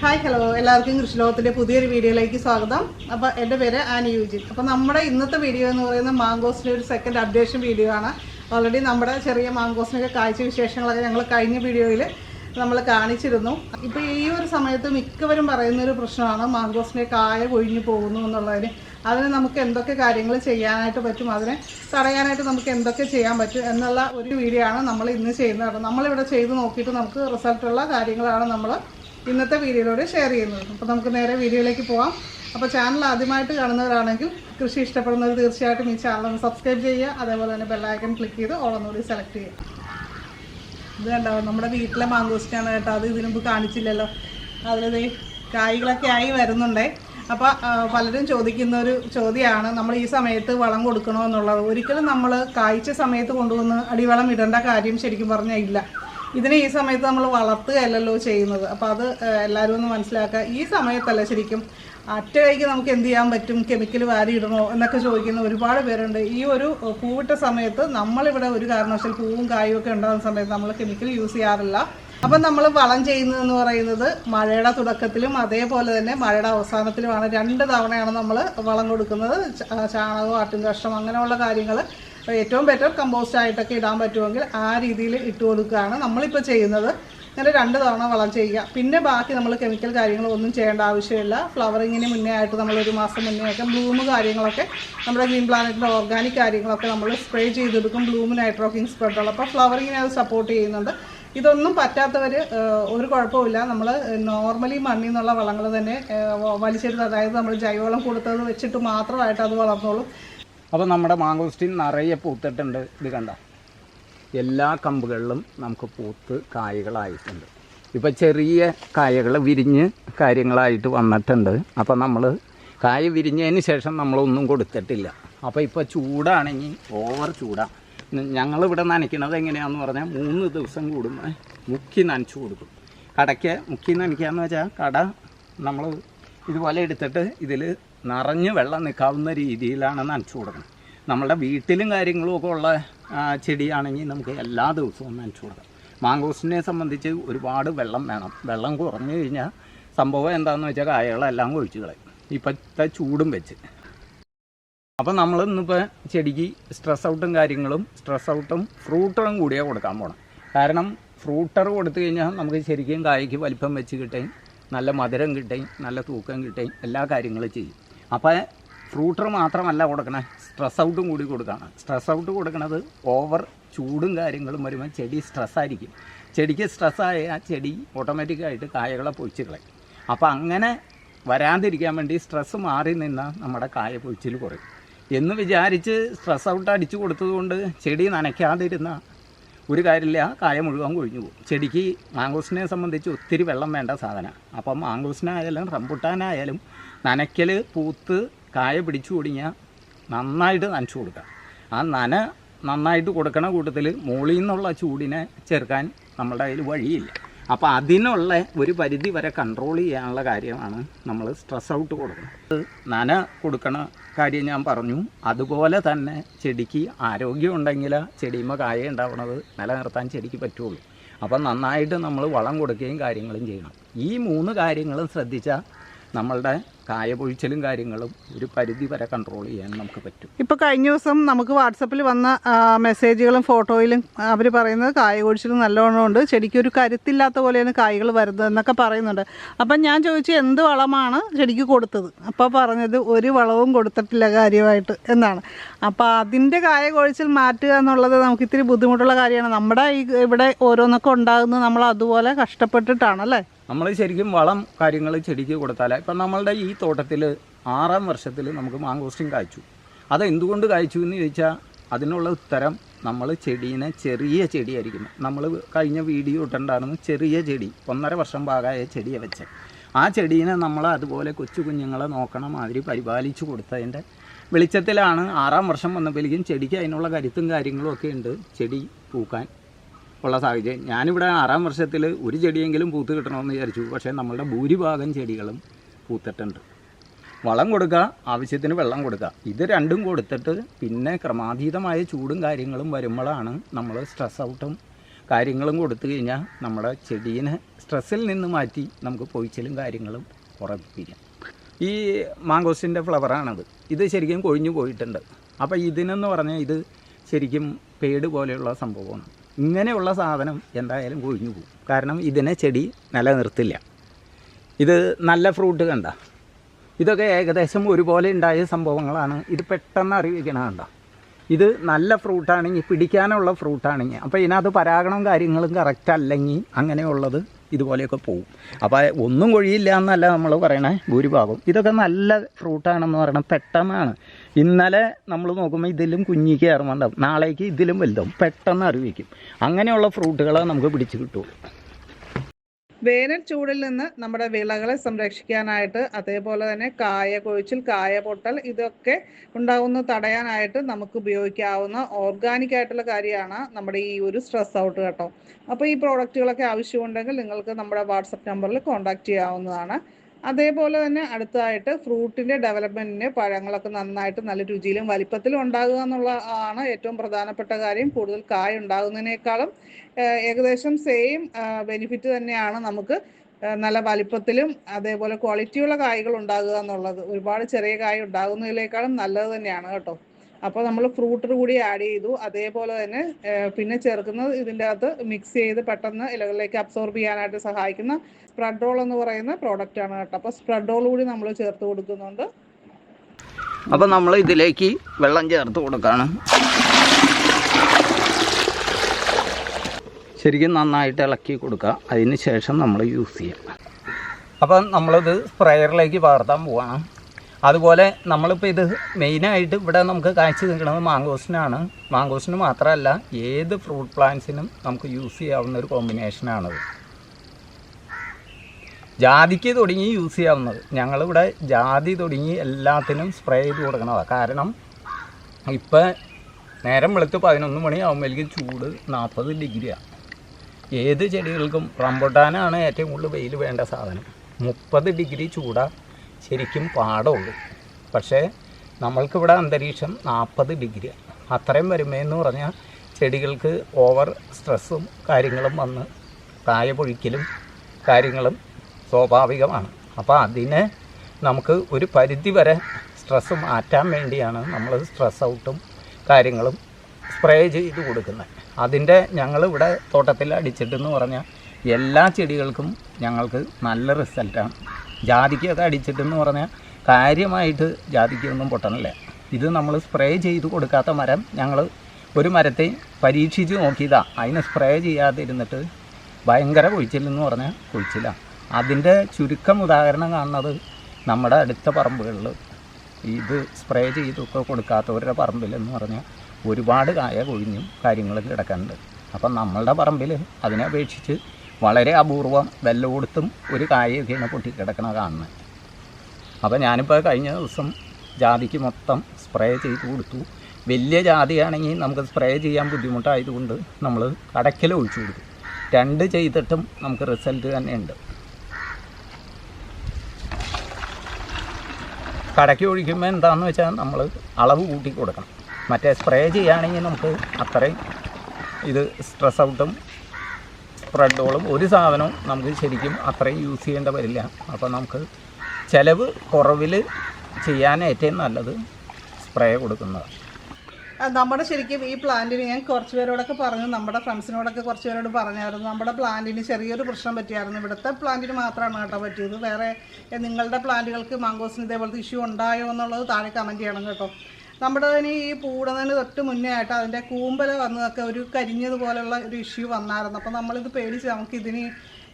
Hi hello എല്ലാവർക്കും കൃഷിലോകത്തിന്റെ പുതിയൊരു വീഡിയോയിലേക്ക് സ്വാഗതം. അപ്പോൾ എന്റെ പേര് ആനി യൂജിൻ. അപ്പോൾ നമ്മുടെ ഇന്നത്തെ വീഡിയോ എന്ന് പറയുന്നത് മാങ്കോസിന്റെ ഒരു സെക്കൻഡ് അപ്ഡേഷൻ വീഡിയോ ആണ്. ഓൾറെഡി നമ്മുടെ ചെറിയ മാങ്കോസിനൊക്കെ കാഴ്ച വിശേഷങ്ങളൊക്കെ ഞങ്ങൾ കഴിഞ്ഞ വീഡിയോയിൽ നമ്മൾ കാണിച്ചിരുന്നു. ഇപ്പോൾ ഈ ഒരു സമയത്ത് മിക്കവരും പറയുന്ന ഒരു പ്രശ്നമാണ് മാങ്കോസിന്റെ കായ കൊഴിഞ്ഞു പോകുന്നു എന്നുള്ളതിന്. അതിന് നമുക്ക് എന്തൊക്കെ കാര്യങ്ങൾ ചെയ്യാനായിട്ട് പറ്റും? അതിനെ തടയാനായിട്ട് നമുക്ക് എന്തൊക്കെ ചെയ്യാൻ പറ്റും? എന്നുള്ള ഒരു വീഡിയോ ആണ് നമ്മൾ ഇന്ന് ചെയ്യുന്നത്. നമ്മളിവിടെ ചെയ്ത് നോക്കിയിട്ട് നമുക്ക് റിസൾട്ടുള്ള കാര്യങ്ങളാണ് നമ്മൾ ഇന്നത്തെ വീഡിയോയിലൂടെ ഷെയർ ചെയ്യുന്നത്. അപ്പോൾ നമുക്ക് നേരെ വീഡിയോയിലേക്ക് പോകാം അപ്പോൾ ചാനൽ ആദ്യമായിട്ട് കാണുന്നവരാണെങ്കിൽ കൃഷി ഇഷ്ടപ്പെടുന്നവർ തീർച്ചയായിട്ടും ഈ ചാനൽ ഒന്ന് സബ്സ്ക്രൈബ് ചെയ്യുക. അതേപോലെ തന്നെ ബെല്ലൈക്കൺ ക്ലിക്ക് ചെയ്ത് ഓളൊന്നുകൂടി സെലക്ട് ചെയ്യുക. ഇത് കണ്ടോ? നമ്മുടെ വീട്ടിലെ മാങ്കോസ്റ്റാണ് കേട്ടോ. അത് ഇതിനു മുമ്പ് കാണിച്ചില്ലല്ലോ. അതിലത് കായ്കളൊക്കെ ആയി വരുന്നുണ്ടേ. അപ്പോൾ പലരും ചോദിക്കുന്ന ഒരു ചോദ്യമാണ്. നമ്മൾ ഈ സമയത്ത് വളം കൊടുക്കണോ എന്നുള്ളത്. ഒരിക്കലും നമ്മൾ കായ്ച്ച സമയത്ത് കൊണ്ടുവന്ന് അടിവളം ഇടേണ്ട കാര്യം ശരിക്കും പറഞ്ഞാൽ ഇല്ല. ഇതിനെ ഈ സമയത്ത് നമ്മൾ വളർത്തുകയല്ലല്ലോ ചെയ്യുന്നത്. അപ്പോൾ അത് എല്ലാവരും ഒന്ന് മനസ്സിലാക്കുക. ഈ സമയത്തല്ല ശരിക്കും അറ്റ കൈക്ക് നമുക്ക് എന്ത് ചെയ്യാൻ പറ്റും? കെമിക്കൽ വാരി ഇടണോ എന്നൊക്കെ ചോദിക്കുന്ന ഒരുപാട് പേരുണ്ട്. ഈ ഒരു പൂവിട്ട സമയത്ത് നമ്മളിവിടെ ഒരു കാരണവശാൽ പൂവും കായും ഒക്കെ ഉണ്ടാകുന്ന സമയത്ത് നമ്മൾ കെമിക്കൽ യൂസ് ചെയ്യാറില്ല. അപ്പം നമ്മൾ വളം ചെയ്യുന്നതെന്ന് പറയുന്നത് മഴയുടെ തുടക്കത്തിലും അതേപോലെ തന്നെ മഴയുടെ അവസാനത്തിലുമാണ്. രണ്ട് തവണയാണ് നമ്മൾ വളം കൊടുക്കുന്നത്. ചാണകം ആട്ടും കഷ്ടം അങ്ങനെയുള്ള കാര്യങ്ങൾ ഏറ്റവും ബെറ്റർ കമ്പോസ്റ്റ് ആയിട്ടൊക്കെ ഇടാൻ പറ്റുമെങ്കിൽ ആ രീതിയിൽ ഇട്ട് കൊടുക്കുകയാണ് നമ്മളിപ്പോൾ ചെയ്യുന്നത്. അങ്ങനെ രണ്ട് തവണ വളം ചെയ്യുക. പിന്നെ ബാക്കി നമ്മൾ കെമിക്കൽ കാര്യങ്ങളൊന്നും ചെയ്യേണ്ട ആവശ്യമില്ല. ഫ്ലവറിങ്ങിന് മുന്നേ ആയിട്ട് നമ്മൾ ഒരു മാസം മുന്നേ ഒക്കെ ബ്ലൂമ് കാര്യങ്ങളൊക്കെ നമ്മുടെ ഗ്രീൻ പ്ലാനറ്റിന്റെ ഓർഗാനിക് കാര്യങ്ങളൊക്കെ നമ്മൾ സ്പ്രേ ചെയ്തെടുക്കും. ബ്ലൂമ് നൈട്രോക്കിങ് സ്പ്രെഡുള്ള അപ്പോൾ ഫ്ലവറിങ്ങിനെ അത് സപ്പോർട്ട് ചെയ്യുന്നുണ്ട്. ഇതൊന്നും പറ്റാത്തവർ ഒരു കുഴപ്പമില്ല നമ്മൾ നോർമലി മണ്ണിൽ നിന്നുള്ള വളങ്ങൾ തന്നെ വലിച്ചെടുത്ത് അതായത് നമ്മൾ ജൈവവളം കൊടുത്തത് വെച്ചിട്ട് മാത്രമായിട്ട് അത് വളർന്നോളും. അപ്പോൾ നമ്മുടെ മാങ്കോസ്റ്റിൻ നിറയെ പൂത്തിട്ടുണ്ട്. ഇത് കണ്ട? എല്ലാ കമ്പുകളിലും നമുക്ക് പൂത്ത് കായകളായിട്ടുണ്ട്. ഇപ്പോൾ ചെറിയ കായകൾ വിരിഞ്ഞ് കാര്യങ്ങളായിട്ട് വന്നിട്ടുണ്ട്. അപ്പോൾ നമ്മൾ കായ വിരിഞ്ഞതിന് ശേഷം നമ്മളൊന്നും കൊടുത്തിട്ടില്ല. അപ്പോൾ ഇപ്പോൾ ചൂടാണെങ്കിൽ ഓവർ ചൂടാണ് ഞങ്ങളിവിടെ നനയ്ക്കുന്നത് എങ്ങനെയാന്ന് പറഞ്ഞാൽ മൂന്ന് ദിവസം കൂടുമ്പോൾ മുക്കി നനച്ചു കൊടുക്കും. കടയ്ക്ക് മുക്കി നനയ്ക്കുക എന്ന് വെച്ചാൽ കട നമ്മൾ ഇതുപോലെ എടുത്തിട്ട് ഇതിൽ നിറഞ്ഞ് വെള്ളം നിൽക്കാവുന്ന രീതിയിലാണ് നനച്ചു കൊടുക്കുന്നത്. നമ്മുടെ വീട്ടിലും കാര്യങ്ങളും ഒക്കെ ഉള്ള ചെടിയാണെങ്കിൽ നമുക്ക് എല്ലാ ദിവസവും നനച്ചു കൊടുക്കാം. മാങ്കോസിനെ സംബന്ധിച്ച് ഒരുപാട് വെള്ളം വേണം. വെള്ളം കുറഞ്ഞു കഴിഞ്ഞാൽ സംഭവം എന്താണെന്ന് വെച്ചാൽ കായകളെല്ലാം കൊഴിച്ച് കളയും. ഇപ്പോഴത്തെ ചൂടും വെച്ച്. അപ്പോൾ നമ്മൾ ഇന്നിപ്പോൾ ചെടിക്ക് സ്ട്രെസ് ഔട്ടും കാര്യങ്ങളും സ്ട്രെസ് ഔട്ടും ഫ്രൂട്ടറും കൂടിയേ കൊടുക്കാൻ പോകണം കാരണം ഫ്രൂട്ടർ കൊടുത്തു കഴിഞ്ഞാൽ നമുക്ക് ശരിക്കും കായ്ക്ക് വലിപ്പം വെച്ച് കിട്ടുകയും നല്ല മധുരം കിട്ടുകയും നല്ല തൂക്കം കിട്ടുകയും എല്ലാ കാര്യങ്ങളും ചെയ്യും. അപ്പോൾ ഫ്രൂട്ടർ മാത്രമല്ല കൊടുക്കണേ സ്ട്രെസ് ഔട്ടും കൂടി കൊടുക്കണം. സ്ട്രെസ് ഔട്ട് കൊടുക്കണത് ഓവർ ചൂടും കാര്യങ്ങളും വരുമ്പോൾ ചെടി സ്ട്രെസ്സായിരിക്കും ചെടിക്ക് സ്ട്രെസ്സായ ആ ചെടി ഓട്ടോമാറ്റിക്കായിട്ട് കായകളെ പൊഴിച്ച് കളയും. അപ്പോൾ അങ്ങനെ വരാതിരിക്കാൻ വേണ്ടി സ്ട്രെസ്സ് മാറി നിന്നാൽ നമ്മുടെ കായ പൊഴിച്ചിൽ കുറയും. എന്ന് വിചാരിച്ച് സ്ട്രെസ് ഔട്ട് അടിച്ചു കൊടുത്തതുകൊണ്ട് ചെടി നനയ്ക്കാതിരുന്ന ഒരു കാര്യമില്ല കായ മുഴുവൻ കൊഴിഞ്ഞു പോകും. ചെടിക്ക് മാംഗോസിനെ സംബന്ധിച്ച് ഒത്തിരി വെള്ളം വേണ്ട സാധനമാണ് അപ്പം മാങ്കോസിനായാലും റംബുട്ടാനായാലും നനയ്ക്കൽ പൂത്ത് കായ പിടിച്ചു കൊടിഞ്ഞാൽ നന്നായിട്ട് നനച്ചു കൊടുക്കുക. ആ നന നന്നായിട്ട് കൊടുക്കണ കൂട്ടത്തിൽ മുകളിൽ നിന്നുള്ള ചൂടിനെ ചേർക്കാൻ നമ്മുടെ കയ്യിൽ വഴിയില്ല. അപ്പോൾ അതിനുള്ള ഒരു പരിധി വരെ കൺട്രോൾ ചെയ്യാനുള്ള കാര്യമാണ് നമ്മൾ സ്ട്രെസ് ഔട്ട് കൊടുക്കുന്നത്. നന കൊടുക്കണ കാര്യം ഞാൻ പറഞ്ഞു. അതുപോലെ തന്നെ ചെടിക്ക് ആരോഗ്യം ഉണ്ടെങ്കിൽ ചെടിയുമ്പോൾ കായ ഉണ്ടാവണത് നിലനിർത്താൻ ചെടിക്ക് പറ്റുള്ളൂ. അപ്പം നന്നായിട്ട് നമ്മൾ വളം കൊടുക്കുകയും കാര്യങ്ങളും ചെയ്യണം. ഈ മൂന്ന് കാര്യങ്ങളും ശ്രദ്ധിച്ചാൽ നമ്മളുടെ കായപൊഴിച്ചലും കാര്യങ്ങളും ഒരു പരിധി വരെ കൺട്രോൾ ചെയ്യാൻ നമുക്ക് പറ്റും. ഇപ്പോൾ കഴിഞ്ഞ ദിവസം നമുക്ക് വാട്സപ്പിൽ വന്ന മെസ്സേജുകളും ഫോട്ടോയിലും അവർ പറയുന്നത് കായ കൊഴിച്ചിൽ നല്ലോണം ഉണ്ട്. ചെടിക്ക് ഒരു കരുത്തില്ലാത്ത പോലെയാണ് കായ്കൾ വരുന്നത് എന്നൊക്കെ പറയുന്നുണ്ട്. അപ്പം ഞാൻ ചോദിച്ചു എന്ത് വളമാണ് ചെടിക്ക് കൊടുത്തത്? അപ്പോൾ പറഞ്ഞത് ഒരു വളവും കൊടുത്തിട്ടില്ല കാര്യമായിട്ട് എന്നാണ്. അപ്പോൾ അതിന്റെ കായ കൊഴിച്ചിൽ മാറ്റുക എന്നുള്ളത് നമുക്ക് ഇത്തിരി ബുദ്ധിമുട്ടുള്ള കാര്യമാണ്. നമ്മുടെ ഈ ഇവിടെ ഓരോന്നൊക്കെ ഉണ്ടാകുന്നത് നമ്മൾ അതുപോലെ കഷ്ടപ്പെട്ടിട്ടാണ് അല്ലേ? നമ്മൾ ശരിക്കും വളം കാര്യങ്ങൾ ചെടിക്ക് കൊടുത്താൽ ഇപ്പം നമ്മളുടെ ഈ തോട്ടത്തിൽ ആറാം വർഷത്തിൽ നമുക്ക് മാങ്കോസ്റ്റിൻ കായ്ച്ചു. അത് എന്തുകൊണ്ട് കായ്ച്ചു എന്ന് ചോദിച്ചാൽ അതിനുള്ള ഉത്തരം നമ്മൾ ചെടീനെ ചെറിയ ചെടിയായിരിക്കും. നമ്മൾ കഴിഞ്ഞ വീഡിയോ ഇട്ടുണ്ടായിരുന്നു ചെറിയ ചെടി ഒന്നര വർഷം ഭാഗമായ ചെടിയെ വെച്ച്. ആ ചെടീനെ നമ്മൾ അതുപോലെ കൊച്ചു കുഞ്ഞുങ്ങളെ നോക്കണ മാതിരി പരിപാലിച്ചു കൊടുത്തതിന്റെ വെളിച്ചത്തിലാണ് ആറാം വർഷം വന്നപ്പോഴേക്കും ചെടിക്ക് അതിനുള്ള കരുത്തും കാര്യങ്ങളും ഒക്കെ ഉണ്ട് ചെടി പൂക്കാൻ. ഉള്ള സാഹചര്യം. ഞാനിവിടെ ആറാം വർഷത്തിൽ ഒരു ചെടിയെങ്കിലും പൂത്ത് കിട്ടണമെന്ന് വിചാരിച്ചു. പക്ഷേ നമ്മളുടെ ഭൂരിഭാഗം ചെടികളും പൂത്തിട്ടുണ്ട്. വളം കൊടുക്കുക ആവശ്യത്തിന് വെള്ളം കൊടുക്കുക. ഇത് രണ്ടും കൊടുത്തിട്ട് പിന്നെ ക്രമാതീതമായ ചൂടും കാര്യങ്ങളും വരുമ്പോഴാണ് നമ്മൾ സ്ട്രെസ് ഔട്ടും കാര്യങ്ങളും കൊടുത്തു കഴിഞ്ഞാൽ നമ്മുടെ ചെടീനെ സ്ട്രെസ്സിൽ നിന്ന് മാറ്റി നമുക്ക് പൊഴിച്ചിലും കാര്യങ്ങളും ഉറപ്പിക്കാം ഈ മാങ്കോസിന്റെ ഫ്ലവറാണത് ഇത് ശരിക്കും കൊഴിഞ്ഞു പോയിട്ടുണ്ട്. അപ്പോൾ ഇതിനെന്ന് പറഞ്ഞാൽ ഇത് ശരിക്കും പേട് പോലെയുള്ള സംഭവമാണ്. ഇങ്ങനെയുള്ള സാധനം എന്തായാലും കൊഴിഞ്ഞു പോകും. കാരണം ഇതിനെ ചെടി നിലനിർത്തില്ല. ഇത് നല്ല ഫ്രൂട്ട് കണ്ട. ഇതൊക്കെ ഏകദേശം ഒരുപോലെ ഉണ്ടായ സംഭവങ്ങളാണ്. ഇത് പെട്ടെന്ന് അറിയിക്കണ കണ്ട. ഇത് നല്ല ഫ്രൂട്ടാണെങ്കിൽ പിടിക്കാനുള്ള ഫ്രൂട്ടാണെങ്കിൽ അപ്പോൾ ഇതിനകത്ത് പരാഗണം കാര്യങ്ങളും കറക്റ്റ് അല്ലെങ്കിൽ അങ്ങനെയുള്ളത് ഇതുപോലെയൊക്കെ പോകും അപ്പോൾ ഒന്നും കൊഴിയില്ല എന്നല്ല നമ്മൾ പറയണേ ഭൂരിഭാഗം. ഇതൊക്കെ നല്ല ഫ്രൂട്ടാണെന്ന് പറയണം പെട്ടെന്നാണ്. ഇന്നലെ നമ്മൾ നോക്കുമ്പോൾ ഇതിലും കുഞ്ഞി കയറുന്നുണ്ടാവും നാളേക്ക് ഇതിലും വലുതാവും. പെട്ടെന്ന് അറിവിക്കും. അങ്ങനെയുള്ള ഫ്രൂട്ടുകളെ നമുക്ക് പിടിച്ചു കിട്ടുള്ളൂ വേനൽ ചൂടിൽ നിന്ന് നമ്മുടെ വിളകളെ സംരക്ഷിക്കാനായിട്ട് അതേപോലെ തന്നെ കായ കൊഴിച്ചിൽ കായ പൊട്ടൽ ഇതൊക്കെ ഉണ്ടാകുന്ന തടയാനായിട്ട് നമുക്ക് ഉപയോഗിക്കാവുന്ന ഓർഗാനിക് ആയിട്ടുള്ള കാര്യമാണ് നമ്മുടെ ഈ ഒരു സ്ട്രെസ് ഔട്ട് കേട്ടോ. അപ്പോൾ ഈ പ്രോഡക്റ്റുകളൊക്കെ ആവശ്യമുണ്ടെങ്കിൽ നിങ്ങൾക്ക് നമ്മുടെ വാട്സപ്പ് നമ്പറിൽ കോൺടാക്റ്റ് ചെയ്യാവുന്നതാണ്. അതേപോലെ തന്നെ അടുത്തതായിട്ട് ഫ്രൂട്ടിന്റെ ഡെവലപ്മെന്റിന് പഴങ്ങളൊക്കെ നന്നായിട്ട് നല്ല രുചിയിലും വലിപ്പത്തിലും ഉണ്ടാകുക എന്നുള്ള ആണ് ഏറ്റവും പ്രധാനപ്പെട്ട കാര്യം. കൂടുതൽ കായ ഉണ്ടാകുന്നതിനേക്കാളും ഏകദേശം സെയിം ബെനിഫിറ്റ് തന്നെയാണ് നമുക്ക് നല്ല വലിപ്പത്തിലും അതേപോലെ ക്വാളിറ്റിയുള്ള കായ്കൾ ഉണ്ടാകുക എന്നുള്ളത്. ഒരുപാട് ചെറിയ കായ ഉണ്ടാകുന്നതിനേക്കാളും നല്ലത് തന്നെയാണ് കേട്ടോ. അപ്പോൾ നമ്മൾ ഫ്രൂട്ടർ കൂടി ആഡ് ചെയ്തു. അതേപോലെ തന്നെ പിന്നെ ചേർക്കുന്നത് ഇതിന്റെ അകത്ത് മിക്സ് ചെയ്ത് പെട്ടെന്ന് ഇലകളിലേക്ക് അബ്സോർബ് ചെയ്യാനായിട്ട് സഹായിക്കുന്ന സ്പ്രെഡ് റോൾ എന്ന് പറയുന്ന പ്രോഡക്റ്റ് ആണ് കേട്ടോ. അപ്പോൾ സ്പ്രെഡ് റോൾ കൂടി നമ്മൾ ചേർത്ത് കൊടുക്കുന്നുണ്ട്. അപ്പോൾ നമ്മൾ ഇതിലേക്ക് വെള്ളം ചേർത്ത് കൊടുക്കുകയാണ് ശരിക്കും നന്നായിട്ട് ഇളക്കി കൊടുക്കുക. അതിന് ശേഷം നമ്മൾ യൂസ് ചെയ്യാം. അപ്പം നമ്മളിത് സ്പ്രെയറിലേക്ക് പകർത്താൻ പോവാണ്. അതുപോലെ നമ്മളിപ്പോൾ ഇത് മെയിനായിട്ട് ഇവിടെ നമുക്ക് കാഴ്ച നിൽക്കുന്നത് മാങ്കോസിനാണ്. മാങ്കോസിന് മാത്രമല്ല ഏത് ഫ്രൂട്ട് പ്ലാന്റ്സിനും നമുക്ക് യൂസ് ചെയ്യാവുന്ന ഒരു കോമ്പിനേഷനാണത് ജാതിക്ക് തുടങ്ങി യൂസ് ചെയ്യാവുന്നത്. ഞങ്ങളിവിടെ ജാതി തുടങ്ങി എല്ലാത്തിനും സ്പ്രേ ചെയ്ത് കൊടുക്കണതാണ് കാരണം ഇപ്പം നേരം വെളുത്ത് പതിനൊന്ന് മണിയാകുമ്പോഴേക്കും ചൂട് നാൽപ്പത് ഡിഗ്രിയാണ് ഏത് ചെടികൾക്കും റംബുട്ടാനാണ് ഏറ്റവും കൂടുതൽ വെയിൽ വേണ്ട സാധനം. മുപ്പത് ഡിഗ്രി ചൂടാ. ശരിക്കും പാടമുള്ളൂ. പക്ഷേ നമ്മൾക്കിവിടെ അന്തരീക്ഷം നാൽപ്പത് ഡിഗ്രി. അത്രയും വരുമേന്ന് പറഞ്ഞാൽ ചെടികൾക്ക് ഓവർ സ്ട്രെസ്സും കാര്യങ്ങളും വന്ന് കായ പൊഴിക്കലും കാര്യങ്ങളും സ്വാഭാവികമാണ്. അപ്പോൾ അതിനെ നമുക്ക് ഒരു പരിധി വരെ സ്ട്രെസ്സ് മാറ്റാൻ വേണ്ടിയാണ് നമ്മൾ സ്ട്രെസ് ഔട്ടും കാര്യങ്ങളും സ്പ്രേ ചെയ്ത് കൊടുക്കുന്നത്. അതിന്റെ ഞങ്ങളിവിടെ തോട്ടത്തിൽ അടിച്ചിട്ടെന്ന് പറഞ്ഞാൽ എല്ലാ ചെടികൾക്കും ഞങ്ങൾക്ക് നല്ല റിസൾട്ടാണ്. ജാതിക്കൊക്കെ അടിച്ചിട്ടെന്ന് പറഞ്ഞാൽ കാര്യമായിട്ട് ജാതിക്കൊന്നും പൊട്ടണില്ല. ഇത് നമ്മൾ സ്പ്രേ ചെയ്ത് കൊടുക്കാത്ത മരം ഞങ്ങൾ ഒരു മരത്തെ പരീക്ഷിച്ച് നോക്കിയതാ. അതിന് സ്പ്രേ ചെയ്യാതിരുന്നിട്ട് ഭയങ്കര കുഴിച്ചില്ലെന്ന് പറഞ്ഞാൽ കുഴിച്ചിലാണ് അതിന്റെ ചുരുക്കം ഉദാഹരണം കാണുന്നത് നമ്മുടെ അടുത്ത പറമ്പുകളിൽ ഇത് സ്പ്രേ ചെയ്തൊക്കെ കൊടുക്കാത്തവരുടെ പറമ്പിലെന്ന് പറഞ്ഞാൽ ഒരുപാട് കായ കൊഴിഞ്ഞും കാര്യങ്ങളും കിടക്കാനുണ്ട്. അപ്പം നമ്മളുടെ പറമ്പിൽ അതിനെ അപേക്ഷിച്ച് വളരെ അപൂർവം വെല്ലകൊടുത്തും ഒരു കായൊക്കെയാണ് പൊട്ടിക്കിടക്കണ കാണുന്നത് അപ്പോൾ ഞാനിപ്പോൾ കഴിഞ്ഞ ദിവസം ജാതിക്ക് മൊത്തം സ്പ്രേ ചെയ്ത് കൊടുത്തു. വലിയ ജാതിയാണെങ്കിൽ നമുക്ക് സ്പ്രേ ചെയ്യാൻ ബുദ്ധിമുട്ടായതുകൊണ്ട് നമ്മൾ കടയ്ക്കൽ ഒഴിച്ചു കൊടുത്തു. രണ്ട് ചെയ്തിട്ടും നമുക്ക് റിസൾട്ട് തന്നെ ഉണ്ട് കടയ്ക്ക് ഒഴിക്കുമ്പോൾ എന്താണെന്ന് വെച്ചാൽ നമ്മൾ അളവ് കൂട്ടി കൊടുക്കണം. മറ്റേ സ്പ്രേ ചെയ്യുകയാണെങ്കിൽ നമുക്ക് അത്രയും ഇത് സ്ട്രെസ് ഔട്ടും സ്പ്രെഡോളും ഒരു സാധനവും നമുക്ക് ശരിക്കും അത്രയും യൂസ് ചെയ്യേണ്ട വരില്ല. അപ്പോൾ നമുക്ക് ചിലവ് കുറവിൽ ചെയ്യാൻ ഏറ്റവും നല്ലത് സ്പ്രേ കൊടുക്കുന്നത്. നമ്മുടെ ശരിക്കും ഈ പ്ലാന്റിന് ഞാൻ കുറച്ച് പേരോടൊക്കെ പറഞ്ഞു നമ്മുടെ ഫ്രണ്ട്സിനോടൊക്കെ കുറച്ച് പേരോട് പറഞ്ഞായിരുന്നു. നമ്മുടെ പ്ലാന്റിന് ചെറിയൊരു പ്രശ്നം പറ്റിയായിരുന്നു. ഇവിടുത്തെ പ്ലാന്റിന് മാത്രമാണ് കേട്ടോ പറ്റിയത്. വേറെ നിങ്ങളുടെ പ്ലാന്റുകൾക്ക് മാങ്കോസിന് ഇതേപോലത്തെ ഇഷ്യൂ ഉണ്ടായോ എന്നുള്ളത് താഴെ കമന്റ് ചെയ്യണം കേട്ടോ. നമ്മുടെ തന്നെ ഈ പൂടുന്നതിന് തൊട്ട് മുന്നേ ആയിട്ട് അതിന്റെ കൂമ്പല വന്നതൊക്കെ ഒരു കരിഞ്ഞതുപോലെയുള്ള ഒരു ഇഷ്യൂ വന്നായിരുന്നു. അപ്പം നമ്മളിത് പേടിച്ച് നമുക്ക് ഇതിന്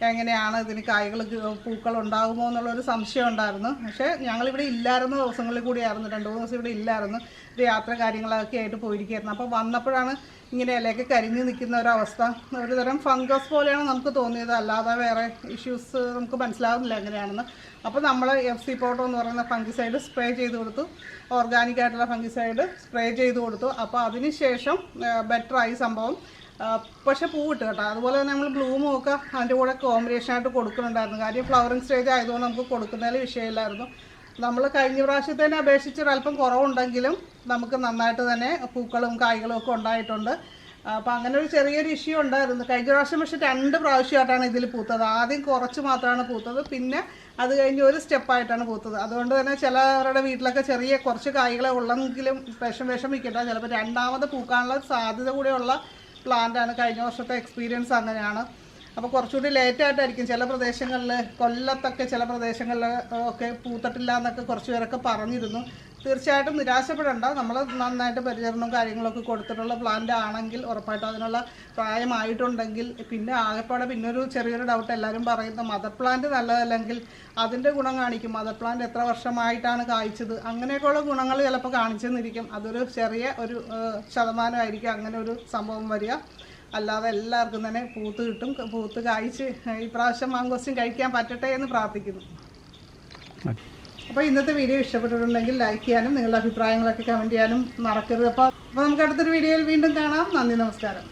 എങ്ങനെയാണ് ഇതിന് കായ്കൾ പൂക്കൾ ഉണ്ടാകുമോ എന്നുള്ളൊരു സംശയം ഉണ്ടായിരുന്നു. പക്ഷേ ഞങ്ങളിവിടെ ഇല്ലായിരുന്ന ദിവസങ്ങളിൽ കൂടിയായിരുന്നു. രണ്ട് മൂന്ന് ദിവസം ഇവിടെ ഇല്ലായിരുന്നു. ഒരു യാത്ര കാര്യങ്ങളൊക്കെ ആയിട്ട് പോയിരിക്കുകയായിരുന്നു. അപ്പോൾ വന്നപ്പോഴാണ് ഇങ്ങനെ ഇലയൊക്കെ കരിഞ്ഞ് നിൽക്കുന്ന ഒരവസ്ഥ. ഒരു തരം ഫംഗസ് പോലെയാണ് നമുക്ക് തോന്നിയത്. അല്ലാതെ വേറെ ഇഷ്യൂസ് നമുക്ക് മനസ്സിലാകുന്നില്ല എങ്ങനെയാണെന്ന്. അപ്പോൾ നമ്മൾ എഫ് സി പോട്ടോ എന്ന് പറയുന്ന ഫംഗിസൈഡ് സ്പ്രേ ചെയ്ത് കൊടുത്തു. ഓർഗാനിക് ആയിട്ടുള്ള ഫംഗിസൈഡ് സ്പ്രേ ചെയ്ത് കൊടുത്തു. അപ്പോൾ അതിന് ശേഷം ബെറ്ററായി സംഭവം. പക്ഷേ പൂവിട്ട് കേട്ടോ അതുപോലെ തന്നെ നമ്മൾ ബ്ലൂമും ഒക്കെ അതിന്റെ കൂടെ കോമ്പിനേഷൻ ആയിട്ട് കൊടുക്കുന്നുണ്ടായിരുന്നു. കാര്യം ഫ്ലവറിങ് സ്റ്റേജ് ആയതുകൊണ്ട് നമുക്ക് കൊടുക്കുന്നതിൽ വിഷയമില്ലായിരുന്നു. നമ്മൾ കഴിഞ്ഞ പ്രാവശ്യത്തേനെ അപേക്ഷിച്ച് ഒരല്പം കുറവുണ്ടെങ്കിലും നമുക്ക് നന്നായിട്ട് തന്നെ പൂക്കളും കായ്കളും ഒക്കെ ഉണ്ടായിട്ടുണ്ട്. അപ്പം അങ്ങനെ ഒരു ചെറിയൊരു ഇഷ്യൂ ഉണ്ടായിരുന്നു. കഴിഞ്ഞ പ്രാവശ്യം പക്ഷേ രണ്ട് പ്രാവശ്യമായിട്ടാണ് ഇതിൽ പൂത്തത്. ആദ്യം കുറച്ച് മാത്രമാണ് പൂത്തത്. പിന്നെ അത് കഴിഞ്ഞ് ഒരു സ്റ്റെപ്പായിട്ടാണ് പൂത്തത്. അതുകൊണ്ട് തന്നെ ചിലവരുടെ വീട്ടിലൊക്കെ ചെറിയ കുറച്ച് കായ്കളെ ഉള്ളെങ്കിലും വിഷം വിഷമിക്കട്ടെ ചിലപ്പോൾ രണ്ടാമത് പൂക്കാനുള്ള സാധ്യത കൂടെയുള്ള പ്ലാന്റാണ് കഴിഞ്ഞ വർഷത്തെ എക്സ്പീരിയൻസ് അങ്ങനെയാണ്. അപ്പോൾ കുറച്ചുകൂടി ലേറ്റ് ആയിട്ടായിരിക്കും. ചില പ്രദേശങ്ങളിൽ കൊല്ലത്തൊക്കെ ചില പ്രദേശങ്ങളിൽ ഒക്കെ പൂത്തിട്ടില്ല എന്നൊക്കെ കുറച്ച് പേരൊക്കെ പറഞ്ഞിരുന്നു. തീർച്ചയായിട്ടും നിരാശപ്പെടേണ്ട. നമ്മൾ നന്നായിട്ട് പരിചരണവും കാര്യങ്ങളൊക്കെ കൊടുത്തിട്ടുള്ള പ്ലാന്റ് ആണെങ്കിൽ ഉറപ്പായിട്ടും അതിനുള്ള പ്രായമായിട്ടുണ്ടെങ്കിൽ പിന്നെ ആകെപ്പാടെ പിന്നെ ഒരു ചെറിയൊരു ഡൗട്ട് എല്ലാവരും പറയുന്ന. മദർ പ്ലാന്റ് നല്ലതല്ലെങ്കിൽ അതിന്റെ ഗുണം കാണിക്കും. മദർ പ്ലാന്റ് എത്ര വർഷമായിട്ടാണ് കായ്ച്ചത്? അങ്ങനെയൊക്കെയുള്ള ഗുണങ്ങൾ ചിലപ്പോൾ കാണിച്ചെന്നിരിക്കും. അതൊരു ചെറിയ ഒരു ശതമാനമായിരിക്കും അങ്ങനെ ഒരു സംഭവം വരിക. അല്ലാതെ എല്ലാവർക്കും തന്നെ പൂത്ത് കിട്ടും പൂത്ത് കായ്ച്ച് ഈ പ്രാവശ്യം മാങ്കോസ്റ്റും കഴിക്കാൻ പറ്റട്ടെ എന്ന് പ്രാർത്ഥിക്കുന്നു. അപ്പോൾ ഇന്നത്തെ വീഡിയോ ഇഷ്ടപ്പെട്ടിട്ടുണ്ടെങ്കിൽ ലൈക്ക് ചെയ്യാനും നിങ്ങളുടെ അഭിപ്രായങ്ങളൊക്കെ കമന്റ് ചെയ്യാനും മറക്കരുത്. അപ്പോൾ അപ്പോൾ നമുക്ക് അടുത്തൊരു വീഡിയോയിൽ വീണ്ടും കാണാം. നന്ദി നമസ്കാരം.